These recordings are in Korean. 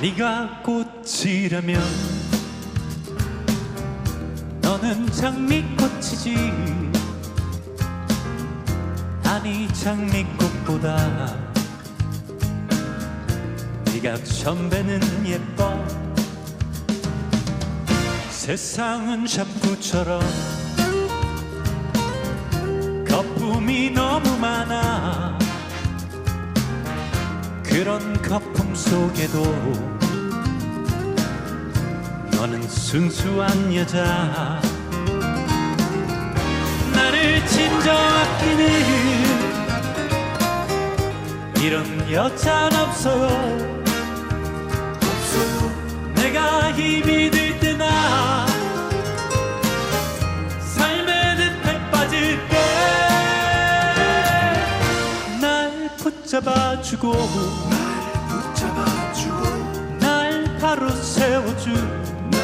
네가 꽃이라면 너는 장미꽃이지. 아니 장미꽃보다 네가 천배는 예뻐. 세상은 샴푸처럼 거품이 너 그런 거품 속에도 너는 순수한 여자. 나를 진정 아끼는 이런 여자는 없어요 내가 힘이 들 때나 삶의 늪에 빠질 때 날 붙잡아주고 붙잡아주고 날 바로 세워준 날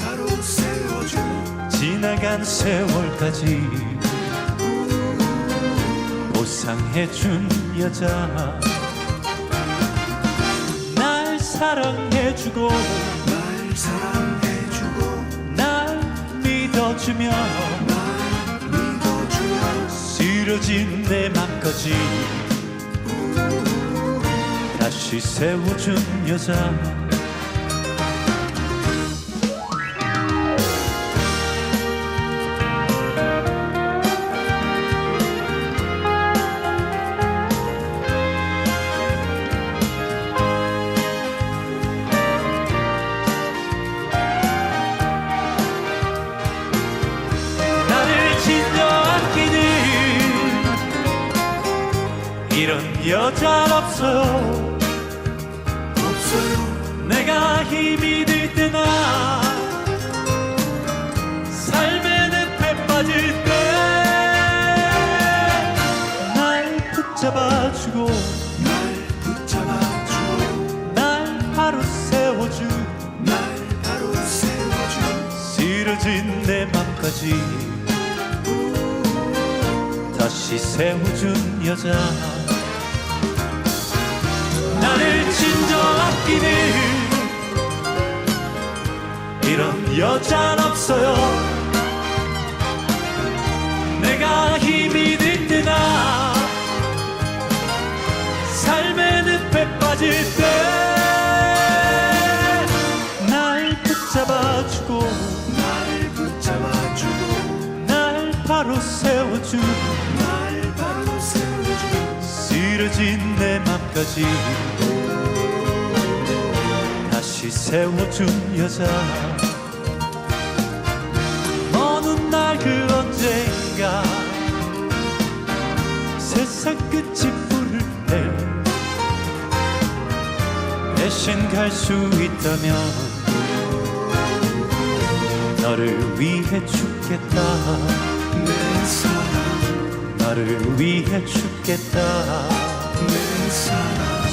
바로 세워줘 지나간 세월까지 보상해준 여자. 날 사랑해주고 날 사랑해주고 날 믿어주며 날 믿어주며 쓰러진 내 맘까지 다시 세워준 여자. 여자 없어요 없어요 내가 힘이 들 때나 삶의 늪에 빠질 때 날 붙잡아주고 날 붙잡아주고 날 바로 세워준 날 바로 세워줘 쓰러진 내 맘까지 다시 세워준 여자 아끼는 이런 여잔 없어요. 내가 힘이 들 때나 삶의 늪에 빠질 때 날 붙잡아주고 날 붙잡아주고 날 바로 세워준 날 바로 세워줘 쓰러진 내 맘까지 다시 세워준 여자. 어느 날 그 언젠가 세상 끝이 부를 때 대신 갈 수 있다면 너를 위해 죽겠다. 나를 위해 죽겠다. 내 사랑